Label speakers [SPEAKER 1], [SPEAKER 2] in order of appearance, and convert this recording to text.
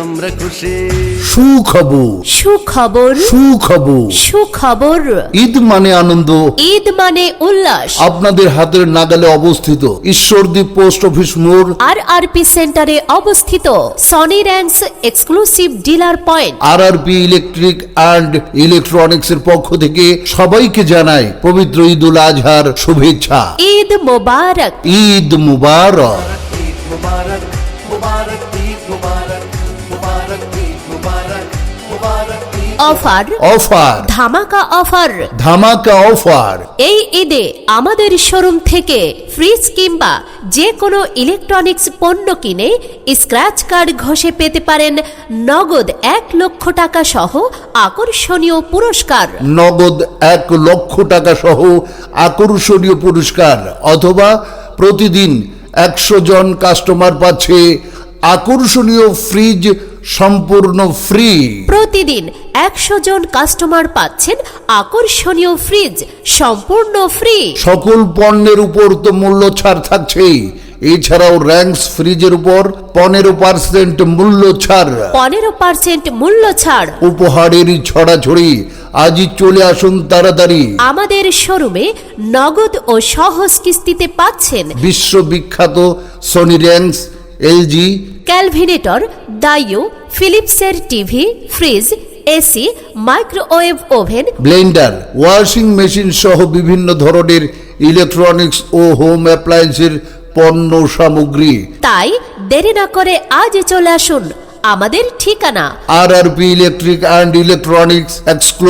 [SPEAKER 1] আমরা খুশি।
[SPEAKER 2] সুখবর।
[SPEAKER 3] সুখবর।
[SPEAKER 2] সুখবর।
[SPEAKER 3] সুখবর।
[SPEAKER 2] ঈদ মানে আনন্দ।
[SPEAKER 3] ঈদ মানে উল্লাস।
[SPEAKER 2] আপনাদের হাতের নাগালে অবস্থিত। ঈশ্বরদীপ পোস্ট অফিস মোড়।
[SPEAKER 3] আর আরপি সেন্টারে অবস্থিত Sony Rangs exclusive dealer point.
[SPEAKER 2] R R P electric and electronics এর পক্ষ থেকে সবাইকে জানাই পবিত্র ঈদ উল আজহার শুভেচ্ছা।
[SPEAKER 3] ঈদ মুবারক।
[SPEAKER 2] ঈদ মুবারক।
[SPEAKER 3] অফার।
[SPEAKER 2] অফার।
[SPEAKER 3] ধামাকা অফার।
[SPEAKER 2] ধামাকা অফার।
[SPEAKER 3] এই ঈদে আমাদের শোরুম থেকে ফ্রিজ কিংবা যে কোনো ইলেকট্রনিক্স পণ্য কিনে স্ক্র্যাচ কার্ড ঘষে পেতে পারেন নগদ এক লক্ষ টাকা সহ আকর্ষণীয় পুরস্কার।
[SPEAKER 2] নগদ এক লক্ষ টাকা সহ আকর্ষণীয় পুরস্কার অথবা প্রতিদিন একশো জন কাস্টমার পাচ্ছে আকর্ষণীয় ফ্রিজ সম্পূর্ণ ফ্রি
[SPEAKER 3] প্রতিদিন একশো জন কাস্টমার পাচ্ছেন আকর্ষণীয় ফ্রিজ সম্পূর্ণ ফ্রি
[SPEAKER 2] সকল পণ্যের উপর তো মূল্য ছাড় থাকছেই। এছাড়াও র্যাঙ্কস ফ্রিজের উপর পনেরো পার্সেন্ট মূল্য ছাড়।
[SPEAKER 3] পনেরো পার্সেন্ট মূল্য ছাড়।
[SPEAKER 2] উপহারের ছড়াছড়ি। আজই চলে আসুন তাড়াতাড়ি।
[SPEAKER 3] আমাদের শোরুমে নগদ ও সহজ কিস্তিতে পাচ্ছেন
[SPEAKER 2] বিশ্ববিখ্যাত সনি র্যাঙ্কস এলজি
[SPEAKER 3] ক্যালভিনেটর ডাইও ফিলিপসের TV fridge AC microwave oven
[SPEAKER 2] blender washing machine সহ বিভিন্ন ধরনের ইলেকট্রনিক্স ও হোম অ্যাপ্লায়েন্সের পণ্য সামগ্রী।
[SPEAKER 3] তাই দেরি না করে আজ চলে আসুন আমাদের ঠিকানা।
[SPEAKER 2] R R P electric and electronics exclusive